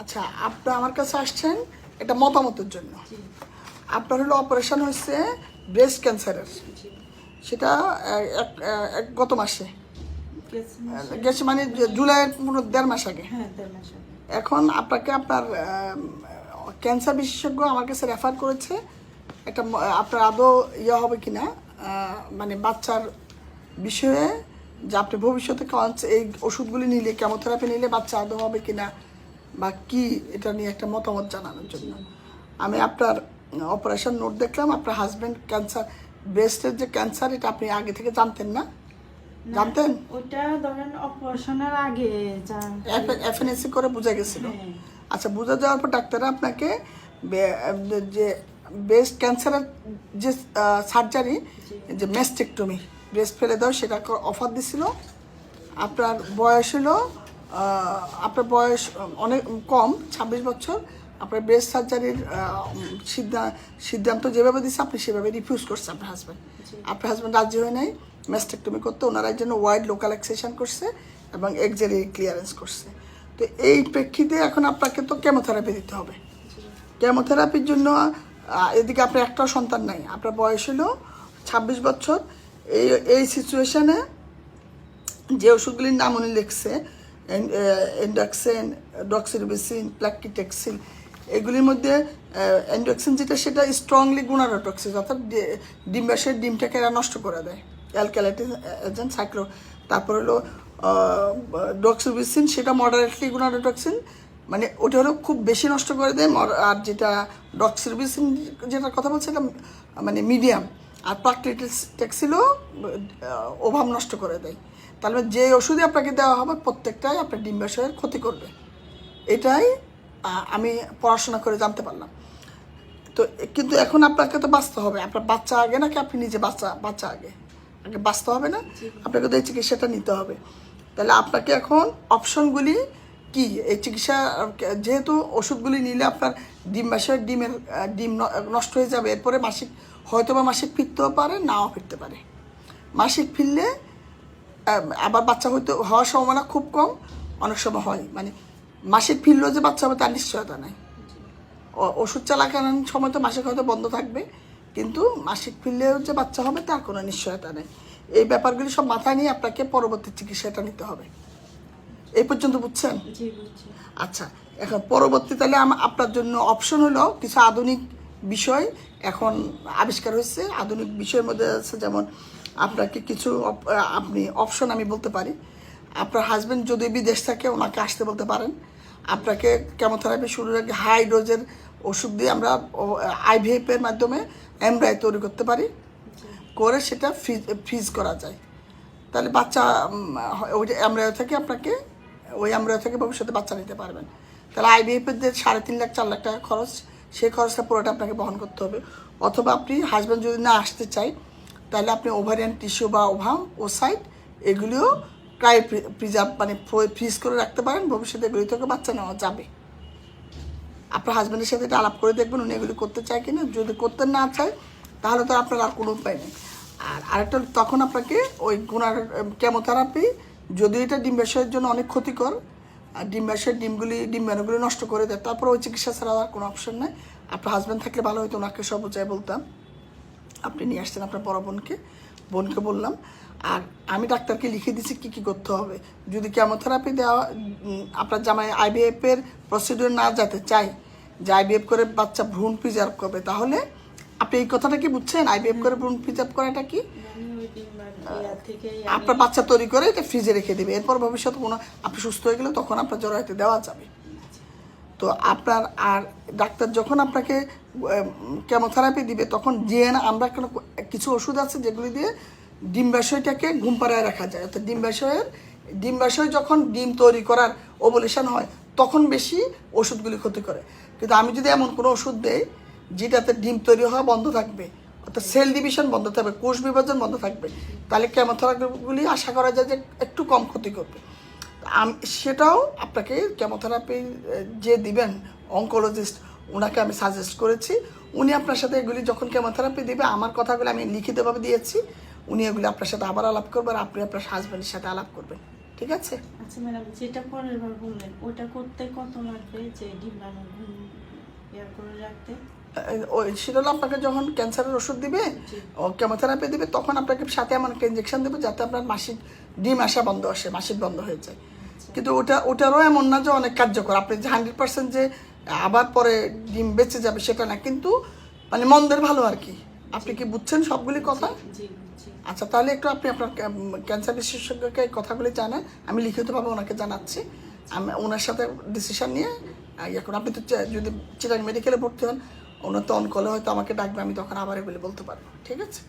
আচ্ছা আপনি আমার কাছে আসছেন এটা মতামতের জন্য। আপনার হলো অপারেশন হয়েছে ব্রেস্ট ক্যান্সারের সেটা এক- গত মাসে। গেছে মানে জুলাইয়ের পুরো দেড় মাস আগে। হ্যাঁ এখন আপনাকে আপনার ক্যান্সার বিশেষজ্ঞ আমার কাছে রেফার করেছে। একটা ম- আপনার আদৌ ইয়ে হবে কি না মানে বাচ্চার বিষয়ে যে আপনি ভবিষ্যতে এই ওষুধগুলি নিলে কেমোথেরাপি নিলে বাচ্চা আদৌ হবে কিনা বা কি এটা নিয়ে একটা মতামত জানানোর জন্য। আমি আপনার অপারেশন নোট দেখলাম আপনার হাজব্যান্ড ক্যান্সার ব্রেস্টের যে ক্যান্সার এটা আপনি আগে থেকে জানতেন না? জানতেন? ওটা ধরেন অপারেশনের আগে এফএনএসসি করে বোঝা গেছিল। হ্যাঁ। আচ্ছা বোঝা যাওয়ার পর ডাক্তাররা আপনাকে যে ব্রেস্ট ক্যান্সারের যে সার্জারি যে মেস্টেকটমি ব্রেস্ট ফেলে দাও সেটা অফার দিছিল। আপনার বয়স হলো আপনার বয়স অনেক কম ছাব্বিশ বছর। আপনার ব্রেস্ট সার্জারির সিদ্ধান্ত যেভাবে দিচ্ছে আপনি সেভাবে রিফিউজ করছে আপনার হাজব্যান্ড আপনার হাজব্যান্ড রাজি হয় নাই মেস্টেকটমি করতে ওনারা জন্য ওয়াইড লোকাল এক্সেশন করছে এবং এক্সারি ক্লিয়ারেন্স করছে। তো এই প্রেক্ষিতে এখন আপনাকে তো কেমোথেরাপি দিতে হবে। কেমোথেরাপির জন্য এদিকে আপনার একটাও সন্তান নাই। আপনার বয়স হলো ছাব্বিশ বছর। এই এই সিচুয়েশানে যে ওষুধগুলির নাম উনি লিখছে এন্ডাক্সেন ডক্সিরবিসিন প্লাকিটেক্সিন এগুলির মধ্যে এন্ডক্সিন যেটা, সেটা স্ট্রংলি গুণারোটক্সিস অর্থাৎ ডি- ডিম্বাশয়ের ডিমটাকে এরা নষ্ট করে দেয়। অ্যালকালাইটিস এজেন্ট সাইক্লো তারপর হলো ডক্সিরবিসিন সেটা মডারেটলি গুণারোটক্সিন মানে ওটা হলো খুব বেশি নষ্ট করে দেয় আর যেটা ডক্সিরবিসিন যেটার কথা বলছে এটা মানে মিডিয়াম আর প্রাকটিক্সিলও অভাব নষ্ট করে দেয়। তাহলে যে ওষুধই আপনাকে দেওয়া হবে প্রত্যেকটাই আপনার ডিম্বাশয়ের ক্ষতি করবে। এটাই আমি পড়াশোনা করে জানতে পারলাম। তো কিন্তু এখন আপনাকে তো বাঁচতে হবে। আপনার বাচ্চা আগে নাকি আপনি নিজে বাচ্চা বাচ্চা আগে? আগে বাঁচতে হবে না? আপনাকে তো এই চিকিৎসাটা নিতে হবে। তাহলে আপনাকে এখন অপশনগুলি কি? এই চিকিৎসা যেহেতু ওষুধগুলি নিলে আপনার ডিম্বাশয়ের ডিমের ডিম নষ্ট হয়ে যাবে। এরপরে মাসিক হয়তো বা মাসিক ফিরতেও পারে নাও ফিরতে পারে। মাসিক ফিরলে আবার বাচ্চা হইতে হওয়ার সম্ভাবনা খুব কম। অনেক সময় হয়। মানে মাসিক ফিরলেও যে বাচ্চা হবে তার নিশ্চয়তা নাই। ওষুধ চালাকালীন সময় তো মাসিক হয়তো বন্ধ থাকবে। কিন্তু মাসিক ফিরলেও যে বাচ্চা হবে তার কোনো নিশ্চয়তা নেই। এই ব্যাপারগুলি সব মাথায় নিয়ে আপনাকে পরবর্তী চিকিৎসাটা নিতে হবে। এই পর্যন্ত বুঝছেন? আচ্ছা এখন পরবর্তী তাহলে আপনার জন্য অপশন হলো কিছু আধুনিক বিষয়। এখন আবিষ্কার হয়েছে। আধুনিক বিষয়ের মধ্যে আছে যেমন আপনাকে কিছু আপনি অপশন আমি বলতে পারি। আপনার হাজব্যান্ড যদি বিদেশ থাকে, ওনাকে আসতে বলতে পারেন। আপনাকে কেমোথেরাপি শুরুর আগে হাই ডোজের ওষুধ দিয়ে আমরা আইভিএফের মাধ্যমে এমব্রাই তৈরি করতে পারি। করে সেটা ফ্রিজ ফ্রিজ করা যায়। তাহলে বাচ্চা ওই অ্যামরায় থেকে আপনাকে, ওই অ্যামরায় থেকে ভবিষ্যতে বাচ্চা নিতে পারবেন। তাহলে আইবিএফের যে সাড়ে তিন লাখ, চার লাখ টাকা খরচ, সেই খরচটা পুরোটা আপনাকে বহন করতে হবে। অথবা আপনি হাজব্যান্ড যদি না আসতে চাই তাহলে আপনি ওভারিয়ান টিস্যু বা ওভাম ও সাইড এগুলিও ক্রাই প্রিজার্ভ মানে ফ্রিজ করে রাখতে পারেন। ভবিষ্যতে এগুলি থেকে বাচ্চা নেওয়া যাবে। আপনার হাজব্যান্ডের সাথে এটা আলাপ করে দেখবেন উনি এগুলি করতে চায় কিনা। যদি করতে না চায়, তাহলে তো আপনার আর কোনো উপায় নেই। আর আরেকটা তখন আপনাকে ওই গুণার কেমোথেরাপি যদি এটা ডিম্বাশয়ের জন্য অনেক ক্ষতিকর, আর ডিম্বাশয়ের ডিমগুলি ডিম্বাণুগুলি নষ্ট করে দেয়, তারপর ওই চিকিৎসা ছাড়া আর কোনো অপশন নেই। আপনার হাজব্যান্ড থাকলে ভালো হতো ওনাকে সব চাই বলতাম। আপনি নিয়ে আসছেন আপনার বড় বোনকে বোনকে বললাম। আর আমি ডাক্তারকে লিখে দিছি কী কী করতে হবে। যদি কেমোথেরাপি দেওয়া আপনার জামাই আইবিএফ এর প্রসিডিউর না যেতে চাই যে আইবিএফ করে বাচ্চা ভ্রূণ প্রিজার্ভ করবে, তাহলে আপনি এই কথাটা কি বুঝছেন? আইবিএফ করে ভ্রূণ প্রিজার্ভ করাটা কি? আপনার বাচ্চা তৈরি করে এটা ফ্রিজে রেখে দেবে। এরপর ভবিষ্যতে কোনো, আপনি সুস্থ হয়ে গেলে তখন আপনার জরাইতে দেওয়া যাবে। তো আপনার আর ডাক্তার যখন আপনাকে কেমোথেরাপি দিবে, তখন জিএন আমরা কিছু ওষুধ আছে যেগুলি দিয়ে ডিম্বাশয়টাকে ঘুম পাড়ায় রাখা যায়। অর্থাৎ ডিম্বাশয়ের, ডিম্বাশয় যখন ডিম তৈরি করার ওভুলেশন হয়, তখন বেশি ওষুধগুলি ক্ষতি করে। কিন্তু আমি যদি এমন কোনো ওষুধ দেই, যেটাতে ডিম তৈরি হওয়া বন্ধ থাকবে, অর্থাৎ সেল ডিভিশন বন্ধ থাকবে, কোষ বিভাজন বন্ধ থাকবে, তাহলে কেমোথেরাপিগুলি আশা করা যায় যে একটু কম ক্ষতি করবে। সেটাও আপনাকে কেমোথেরাপি যে দিবেন অঙ্কোলজিস্ট ওনাকে আমি সাজেস্ট করেছি। উনি আপনার সাথে এগুলি যখন কেমোথেরাপি দিবে, আমার কথাগুলো আমি লিখিতভাবে দিয়েছি। উনি এগুলি আপনার সাথে আবার আলাপ করবেন আপনি আপনার হাজব্যান্ডের সাথে আলাপ করবেন। ঠিক আছে? আচ্ছা ম্যাডাম যেটা পরের বার বললেন, ওটা করতে কত লাগবে? যে ইয়ে করে রাখতে? ওই সেটা আপনাকে যখন ক্যান্সারের ওষুধ দিবে ও কেমোথেরাপি দিবে তখন আপনাকে সাথে এমন একটা ইঞ্জেকশন দেবে যাতে আপনার মাসিক ডিম আসা বন্ধ আসে মাসিক বন্ধ হয়ে যায়। কিন্তু ওটা ওটারও এমন না যে অনেক কার্যকর। আপনি যে হান্ড্রেড পার্সেন্ট যে আবার পরে ডিম বেঁচে যাবে সেটা না কিন্তু মানে মন্দের ভালো আর কি। আপনি কি বুঝছেন সবগুলি কথা? আচ্ছা তাহলে একটু আপনি আপনার ক্যান্সার বিশেষজ্ঞকে কথাগুলি জানান। আমি লিখিতভাবে ওনাকে জানাচ্ছি। আমি ওনার সাথে ডিসিশন নিয়ে আহ, ইয়ে আপনি তো যদি চিরাং মেডিকেলে ভর্তি হন ওনার তো অন কলে হয়তো আমাকে ডাকবে, আমি তখন আবার এগুলি বলতে পারব, ঠিক আছে?